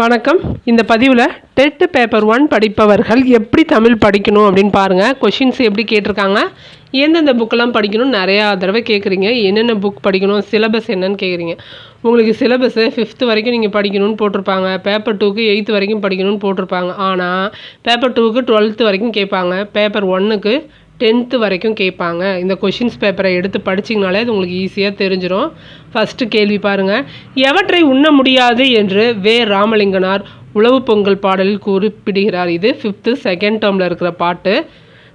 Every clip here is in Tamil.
வணக்கம். இந்த பதிவில் டெட் பேப்பர் ஒன் படிப்பவர்கள் எப்படி தமிழ் படிக்கணும் அப்படின்னு பாருங்கள் கொஷின்ஸ் எப்படி கேட்டிருக்காங்க? எந்தெந்த புக்கெல்லாம் படிக்கணும்னு நிறையா தடவை கேட்குறீங்க என்னென்ன புக் படிக்கணும்? சிலபஸ் என்னன்னு கேட்குறீங்க உங்களுக்கு சிலபஸ்ஸு ஃபிஃப்த்து வரைக்கும் நீங்கள் படிக்கணும்னு போட்டிருப்பாங்க. பேப்பர் டூக்கு எயித்து வரைக்கும் படிக்கணும்னு போட்டிருப்பாங்க. ஆனால் பேப்பர் டூக்கு டுவெல்த்து வரைக்கும் கேட்பாங்க. பேப்பர் ஒன்னுக்கு டென்த்து வரைக்கும் கேட்பாங்க. இந்த கொஷின்ஸ் பேப்பரை எடுத்து படிச்சிங்கனாலே அது உங்களுக்கு ஈஸியாக தெரிஞ்சிடும் ஃபஸ்ட்டு கேள்வி பாருங்கள் எவற்றை உண்ண முடியாது? என்று வே. ராமலிங்கனார் உழவு பொங்கல் பாடலில் குறிப்பிடுகிறார். இது ஃபிஃப்த்து செகண்ட் டேர்மில் இருக்கிற பாட்டு.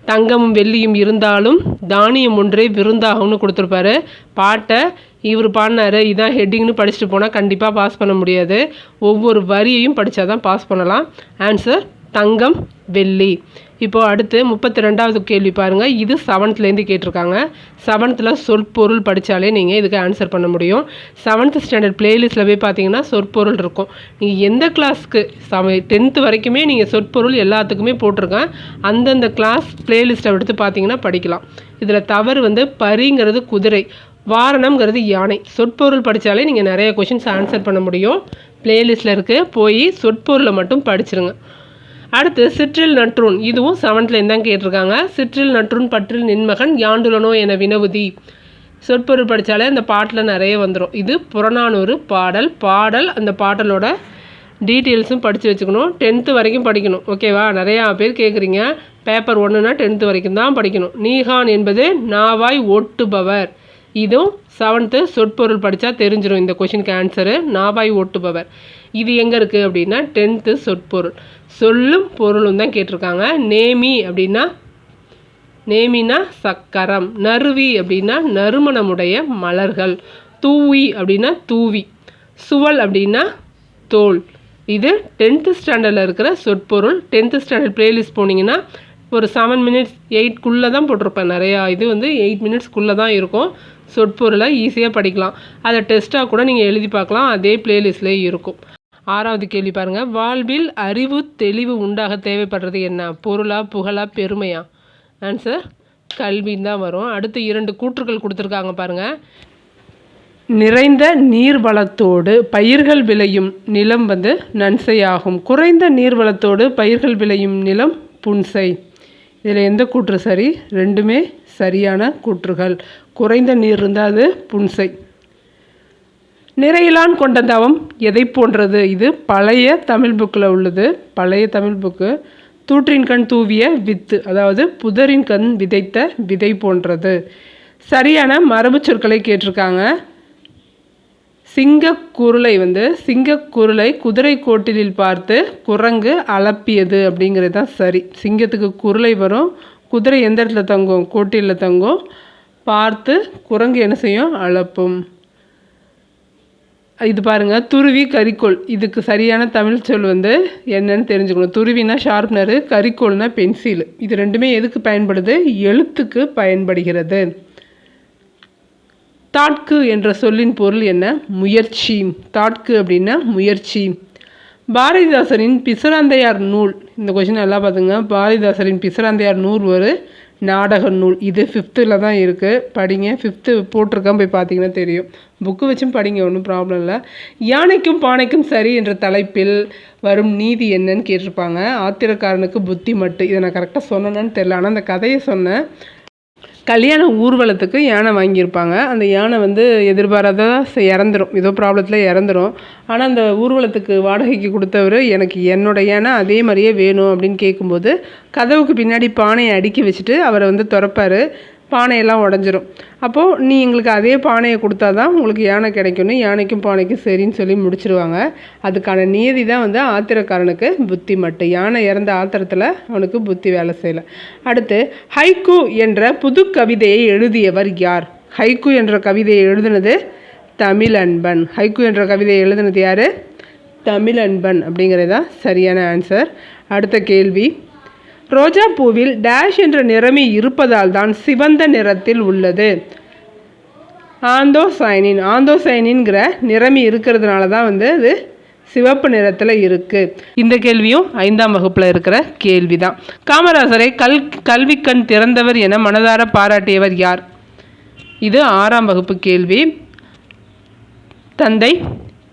தங்கமும் வெள்ளியும் இருந்தாலும் தானியம் ஒன்றே விருந்தாகும்னு கொடுத்துருப்பாரு. பாட்டை இவர் பாடினாரு. இதான் ஹெட்டிங்னு படிச்சுட்டு போனால் கண்டிப்பாக பாஸ் பண்ண முடியாது. ஒவ்வொரு வரியையும் படித்தா தான் பாஸ் பண்ணலாம். ஆன்சர் தங்கம் வெள்ளி. இப்போது அடுத்து முப்பத்தி ரெண்டாவது கேள்வி பாருங்கள் இது செவன்த்லேருந்து கேட்டிருக்காங்க. செவன்த்தில் சொற்பொருள் படித்தாலே நீங்கள் இதுக்கு ஆன்சர் பண்ண முடியும். செவன்த் ஸ்டாண்டர்ட் பிளேலிஸ்ட்டில் போய் பார்த்தீங்கன்னா சொற்பொருள் இருக்கும். நீங்கள் எந்த கிளாஸ்க்கு சம டென்த்து வரைக்குமே நீங்கள் சொற்பொருள் எல்லாத்துக்குமே போட்டிருக்கேன். அந்தந்த கிளாஸ் பிளேலிஸ்ட்டை எடுத்து பார்த்தீங்கன்னா படிக்கலாம். இதில் தவறு வந்து பரிங்கிறது குதிரை வாரணம்ங்கிறது யானை. சொற்பொருள் படித்தாலே நீங்கள் நிறைய கொஷின்ஸ் ஆன்சர் பண்ண முடியும். பிளேலிஸ்ட்டில் இருக்குது போய் சொற்பொருளை மட்டும் படிச்சிருங்க. அடுத்து சிற்றில் நற்றூன் இதுவும் செவன்த்லேருந்து தான் கேட்டிருக்காங்க. சிற்றில் நற்றூன் பற்றில் நின்மகன் யாண்டுலனோ என வினவுதி. சொற்பொருள் படித்தாலே அந்த பாட்டில் நிறைய வந்துடும் இது புறநானூறு பாடல் பாடல் அந்த பாடலோட டீட்டெயில்ஸும் படித்து வச்சுக்கணும். டென்த்து வரைக்கும் படிக்கணும். ஓகேவா நிறையா பேர் கேட்குறீங்க பேப்பர் ஒன்றுனா டென்த்து வரைக்கும் தான் படிக்கணும். நீகான் என்பது நாவாய் ஒட்டுபவர் இதுவும் செவன்த்து சொற்பொருள் படித்தா தெரிஞ்சிடும் இந்த கொஷினுக்கு ஆன்சரு நாவாய் ஓட்டுபவர். இது எங்கே இருக்குது அப்படின்னா டென்த்து சொற்பொருள். சொல்லும் பொருளும் தான் கேட்டிருக்காங்க. நேமி அப்படின்னா நேமினா சக்கரம். நறுவி அப்படின்னா நறுமணமுடைய மலர்கள். தூவி அப்படின்னா தூவி. சுவல் அப்படின்னா தோல். இது டென்த்து ஸ்டாண்டர்டில் இருக்கிற சொற்பொருள். டென்த்து ஸ்டாண்டர்ட் ப்ளேலிஸ்ட் போனீங்கன்னா ஒரு செவன் மினிட்ஸ் எயிட்குள்ளே தான் போட்டிருப்பேன் நிறையா. இது வந்து எயிட் மினிட்ஸ்க்குள்ளே தான் இருக்கும். சொற்பொருளை ஈஸியாக படிக்கலாம். அதை டெஸ்ட்டாக கூட நீங்கள் எழுதி பார்க்கலாம். அதே பிளேலிஸ்ட்லேயே இருக்கும். ஆறாவது கேள்வி பாருங்கள் வாழ்வில் அறிவு தெளிவு உண்டாக தேவைப்படுறது என்ன? பொருளா புகழா பெருமையா? ஆன்சர் கல்வின்னு தான் வரும். அடுத்து இரண்டு கூற்றுகள் கொடுத்துருக்காங்க பாருங்கள் நிறைந்த நீர் வளத்தோடு பயிர்கள் விளையும் நிலம் வந்து நன்சையாகும் குறைந்த நீர் வளத்தோடு பயிர்கள் விளையும் நிலம் புன்சை இதில் எந்த கூற்று சரி? ரெண்டுமே சரியான கூற்றுகள். குறைந்த நீர் இருந்தால் அது புன்சை. நிறையிலான் கொண்ட தவம் எதை போன்றது? இது பழைய தமிழ் புக்கில் உள்ளது. பழைய தமிழ் புக்கு. தூற்றின் கண் தூவிய வித்து அதாவது புதரின் கண் விதைத்த விதை போன்றது. சரியான மரபு சொற்களை கேட்டிருக்காங்க. சிங்கக்குருளை வந்து சிங்கக்குருளை குதிரை கோட்டிலில் பார்த்து குரங்கு அலப்பியது அப்படிங்கிறது தான் சரி. சிங்கத்துக்கு குருளை வரும் குதிரை எந்த இடத்துல தங்கும்? கோட்டிலில் தங்கும். பார்த்து குரங்கு என்ன செய்யும்? அளப்பும். இது பாருங்கள் துருவி கறிக்கோள் இதுக்கு சரியான தமிழ் சொல் வந்து என்னன்னு தெரிஞ்சுக்கணும். துருவினா ஷார்ப்னரு கறிக்கோள்னா பென்சில் இது ரெண்டுமே எதுக்கு பயன்படுது? எழுத்துக்கு பயன்படுகிறது. தாட்கு என்ற சொல்லின் பொருள் என்ன? முயற்சி. தாட்கு அப்படின்னா முயற்சி. பாரதிதாசனின் பிசராந்தையார் நூல். இந்த கொஷின் நல்லா பார்த்துங்க. பாரதிதாசரின் பிசராந்தையார் நூல் ஒரு நாடக நூல். இது ஃபிஃப்த்தில் தான் இருக்குது படிங்க. ஃபிஃப்த்து போட்டிருக்கேன் போய் பார்த்தீங்கன்னா தெரியும். புக்கு வச்சும் படிங்க. ஒன்றும் ப்ராப்ளம் இல்லை. யானைக்கும் பானைக்கும் சரி என்ற தலைப்பில் வரும் நீதி என்னன்னு கேட்டிருப்பாங்க. ஆத்திரக்காரனுக்கு புத்தி மட்டு. இதை நான் கரெக்டாக சொன்னேன்னு தெரில ஆனால் அந்த கதையை சொன்னேன். கல்யாண ஊர்வலத்துக்கு யானை வாங்கியிருப்பாங்க. அந்த யானை வந்து எதிர்பாராத இறந்துடும் ஏதோ ப்ராப்ளத்தில் இறந்துரும். ஆனால் அந்த ஊர்வலத்துக்கு வாடகைக்கு கொடுத்தவர் எனக்கு என்னோடய யானை அதே மாதிரியே வேணும் அப்படின்னு கேட்கும்போது கதவுக்கு பின்னாடி பானையை அடுக்கி வச்சுட்டு அவரை வந்து திறப்பார் பானையெல்லாம் உடஞ்சிரும். அப்போது நீ எங்களுக்கு அதே பானையை கொடுத்தா தான் உங்களுக்கு யானை கிடைக்கும்னு யானைக்கும் பானைக்கும் சரின்னு சொல்லி முடிச்சிருவாங்க. அதுக்கான நியதி தான் வந்து ஆத்திரக்காரனுக்கு புத்தி மட்டு. யானை இறந்த ஆத்திரத்தில் அவனுக்கு புத்தி வேலை செய்யலை. அடுத்து ஹைக்கு என்ற புது கவிதையை எழுதியவர் யார்? ஹைக்கு என்ற கவிதையை எழுதினது தமிழன்பன். ஹைக்கு என்ற கவிதையை எழுதினது யார்? தமிழ் அன்பன் அப்படிங்கிறது தான் சரியான ஆன்சர் அடுத்த கேள்வி ரோஜா பூவில் டேஷ் என்ற நிறமி இருப்பதால் தான் சிவந்த நிறத்தில் உள்ளது. ஆந்தோசைனின் ஆந்தோசைனின்கிற நிறமி இருக்கிறதுனால தான் வந்து அது சிவப்பு நிறத்தில் இருக்குது இந்த கேள்வியும் ஐந்தாம் வகுப்பில் இருக்கிற கேள்வி தான் காமராசரை கல் கல்விக்கண் திறந்தவர் என மனதார பாராட்டியவர் யார்? இது ஆறாம் வகுப்பு கேள்வி. தந்தை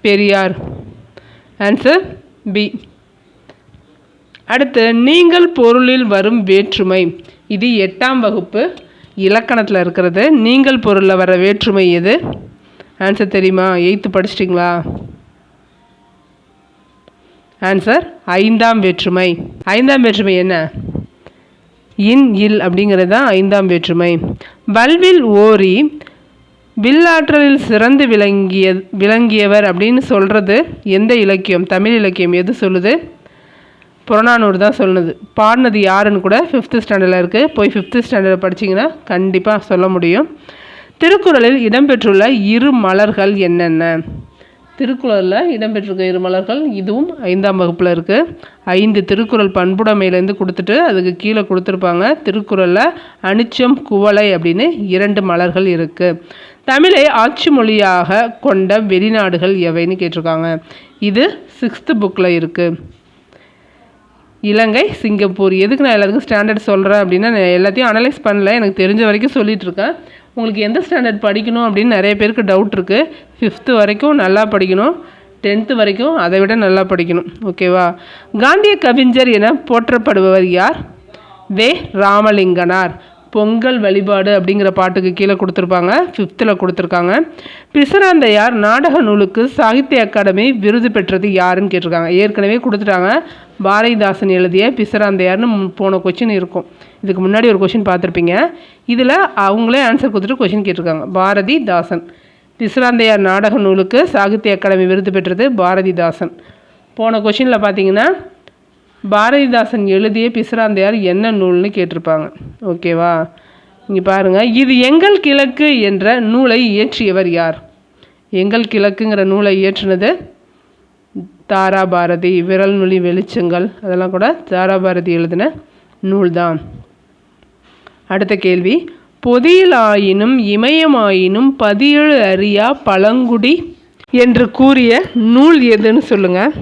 பெரியார். ஆன்சர் பி அடுத்து நீங்கள் பொருளில் வரும் வேற்றுமை. இது எட்டாம் வகுப்பு. இலக்கணத்தில் இருக்கிறது நீங்கள் பொருளில் வர வேற்றுமை எது? ஆன்சர் தெரியுமா? எயித்து படிச்சிட்டிங்களா? ஆன்சர் ஐந்தாம் வேற்றுமை. ஐந்தாம் வேற்றுமை என்ன? இன் இல் அப்படிங்கிறது தான் ஐந்தாம் வேற்றுமை. வல்வில் ஓரி வில்லாற்றலில் சிறந்து விளங்கிய விளங்கியவர் அப்படின்னு சொல்கிறது எந்த இலக்கியம்? தமிழ் இலக்கியம். எது சொல்லுது? புறநானூறு தான் சொல்லுது. பாடினது யாருன்னு கூட ஃபிஃப்த்து ஸ்டாண்டர்டில் இருக்குது போய் ஃபிஃப்த்து ஸ்டாண்டர்டில் படிச்சிங்கன்னா கண்டிப்பாக சொல்ல முடியும். திருக்குறளில் இடம்பெற்றுள்ள இரு மலர்கள் என்னென்ன? திருக்குறளில் இடம்பெற்றிருக்க இரு மலர்கள் இதுவும் ஐந்தாம் வகுப்பில் இருக்குது ஐந்து திருக்குறள் பண்புடைமையிலேருந்து கொடுத்துட்டு அதுக்கு கீழே கொடுத்துருப்பாங்க. திருக்குறளில் அனிச்சம் குவளை அப்படின்னு இரண்டு மலர்கள் இருக்குது தமிழை ஆட்சி மொழியாக கொண்ட வெளிநாடுகள் எவைன்னு கேட்டிருக்காங்க. இது சிக்ஸ்த்து புக்கில் இருக்குது இலங்கை சிங்கப்பூர். எதுக்கு நான் எல்லாத்துக்கும் ஸ்டாண்டர்ட் சொல்கிறேன் அப்படின்னா நான் எல்லாத்தையும் அனலைஸ் பண்ணல. எனக்கு தெரிஞ்ச வரைக்கும் சொல்லிகிட்ருக்கேன் உங்களுக்கு எந்த ஸ்டாண்டர்ட் படிக்கணும் அப்படின்னு நிறைய பேருக்கு டவுட் இருக்குது ஃபிஃப்த்து வரைக்கும் நல்லா படிக்கணும். டென்த்து வரைக்கும் அதை விட நல்லா படிக்கணும். ஓகேவா காந்திய கவிஞர் என போற்றப்படுபவர் யார்? வே. ராமலிங்கனார். பொங்கல் வழிபாடு அப்படிங்கிற பாட்டுக்கு கீழே கொடுத்துருப்பாங்க. ஃபிஃப்த்தில் கொடுத்துருக்காங்க. பிசராந்தையார் நாடக நூலுக்கு சாகித்ய அகாடமி விருது பெற்றது யாருன்னு கேட்டிருக்காங்க. ஏற்கனவே கொடுத்துட்டாங்க. பாரதிதாசன் எழுதிய பிசராந்தையார்னு போன கொஷின் இருக்கும். இதுக்கு முன்னாடி ஒரு கொஷின் பார்த்துருப்பீங்க. இதில் அவங்களே ஆன்சர் கொடுத்துட்டு கொஷின் கேட்டிருக்காங்க. பாரதிதாசன். பிசுராந்தையார் நாடக நூலுக்கு சாகித்ய அகாடமி விருது பெற்றது பாரதிதாசன். போன கொஷினில் பார்த்தீங்கன்னா பாரதிதாசன் எழுதிய பிசுராந்தையார் என்ன நூல்னு கேட்டிருப்பாங்க. ஓகேவா? இங்கே பாருங்கள் இது எங்கள் கிழக்கு என்ற நூலை இயற்றியவர் யார்? எங்கள் கிழக்குங்கிற நூலை இயற்றினது தாராபாரதி. விரல்மொழி வெளிச்சங்கள். அதெல்லாம் கூட தாராபாரதி எழுதின நூல்தான். அடுத்த கேள்வி. பொதியிலாயினும் இமயமாயினும் பதியேழு அறியா பழங்குடி என்று கூறிய நூல் எதுன்னு சொல்லுங்கள்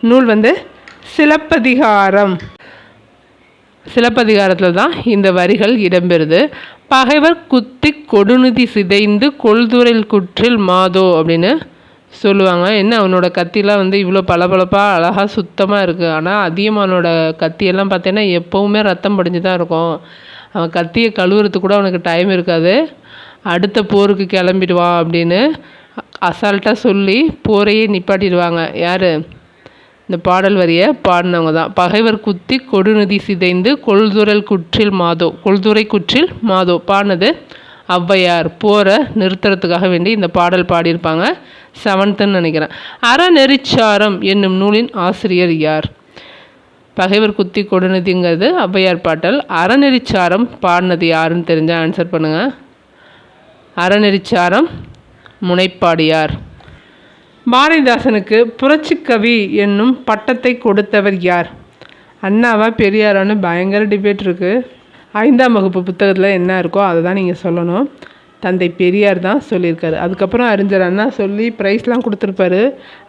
நூல் வந்து சிலப்பதிகாரம். சிலப்பதிகாரத்தில் தான் இந்த வரிகள் இடம்பெறுது. பகைவர் குத்தி கொடுநிதி சிதைந்து கொள்துறையில் குற்றில் மாதோ அப்படின்னு சொல்லுவாங்க. என்ன அவனோட கத்திலாம் வந்து இவ்வளோ பளபளப்பாக அழகாக சுத்தமாக இருக்குது ஆனால் அதியமானோட கத்தியெல்லாம் பார்த்தீங்கன்னா எப்போவுமே ரத்தம் படிஞ்சு தான் இருக்கும். அவன் கத்தியை கழுவுறதுக்கு கூட அவனுக்கு டைம் இருக்காது. அடுத்த போருக்கு கிளம்பிடுவான் அப்படின்னு அசால்ட்டாக சொல்லி போரையே நிப்பாட்டிடுவாங்க. யார்? இந்த பாடல் வரியை பாடினவங்க தான். பகைவர் குத்தி கொடுநதி சிதைந்து கொள்துரல் குற்றில் மாதோ கொள்துறை குற்றில் மாதோ பாடினது ஔவையார். போரை நிறுத்துறதுக்காக வேண்டி இந்த பாடல் பாடியிருப்பாங்க. செவன்த்துன்னு நினைக்கிறேன். அறநெறிச்சாரம் என்னும் நூலின் ஆசிரியர் யார்? பகைவர் குத்தி கொடுநதிங்கிறது ஔவையார் பாட்டல். அறநெறிச்சாரம் பாடினது யாருன்னு தெரிஞ்சால் ஆன்சர் பண்ணுங்கள் அறநெறிச்சாரம் முனைப்பாடியார். பாரதிதாசனுக்கு புரட்சிக்கவி என்னும் பட்டத்தை கொடுத்தவர் யார்? அண்ணாவா பெரியாரான்னு பயங்கர டிபேட் இருக்குது ஐந்தாம் வகுப்பு புத்தகத்தில் என்ன இருக்கோ அதை தான் நீங்கள் சொல்லணும். தந்தை பெரியார் தான் சொல்லியிருக்காரு. அதுக்கப்புறம் அறிஞர் அண்ணா சொல்லி ப்ரைஸ்லாம் கொடுத்துருப்பாரு.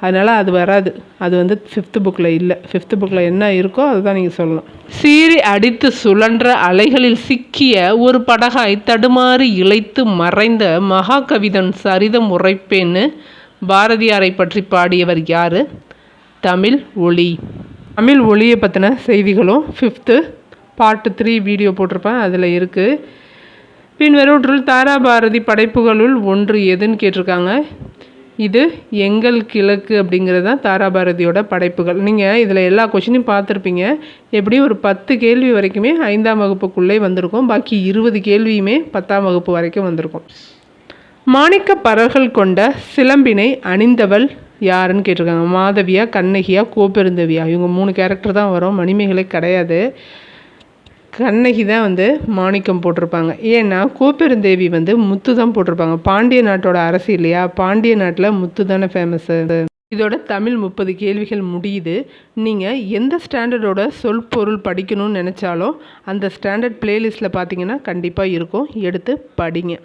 அதனால் அது வராது. அது வந்து ஃபிஃப்த்து புக்கில் இல்லை. ஃபிஃப்த்து புக்கில் என்ன இருக்கோ அதுதான் நீங்கள் சொல்லணும். சீறி அடித்து சுழன்ற அலைகளில் சிக்கிய ஒரு படகாய் தடுமாறி இழைத்து மறைந்த மகாகவிதன் சரிதம் உரைப்பேன்னு பாரதியாரை பற்றி பாடியவர் யார்? தமிழ் ஒளி. தமிழ் ஒளியை பற்றின செய்திகளும் ஃபிஃப்த்து பார்ட்டு த்ரீ வீடியோ போட்டிருப்பேன். அதில் இருக்குது பின்வருவற்றுள் தாராபாரதி படைப்புகளுள் ஒன்று எதுன்னு கேட்டிருக்காங்க. இது எங்கள் கிழக்கு அப்படிங்கிறது தான் தாராபாரதியோட படைப்புகள். நீங்கள் இதில் எல்லா கொஷினையும் பார்த்துருப்பீங்க. எப்படியும் ஒரு பத்து கேள்வி வரைக்குமே ஐந்தாம் வகுப்புக்குள்ளே வந்திருக்கும். பாக்கி இருபது கேள்வியுமே பத்தாம் வகுப்பு வரைக்கும் வந்திருக்கும். மாணிக்க பறல்கள் கொண்ட சிலம்பினை அணிந்தவள் யாருன்னு கேட்டிருக்காங்க. மாதவியா கண்ணகியா கோபெருந்தவியா. இவங்க மூணு கேரக்டர் தான் வரும். மணிமேகலை கிடையாது. கண்ணகி தான் வந்து மாணிக்கம் போட்டிருப்பாங்க. ஏன்னா கோப்பெருந்தேவி வந்து முத்து தான் போட்டிருப்பாங்க. பாண்டிய நாட்டோட அரசு இல்லையா? பாண்டிய நாட்டில் முத்து தானே ஃபேமஸ்ஸு இதோட தமிழ் முப்பது கேள்விகள் முடியுது. நீங்கள் எந்த ஸ்டாண்டர்டோட சொல் பொருள் படிக்கணும்னு நினச்சாலும் அந்த ஸ்டாண்டர்ட் பிளேலிஸ்ட்டில் பார்த்தீங்கன்னா கண்டிப்பாக இருக்கும். எடுத்து படிங்க.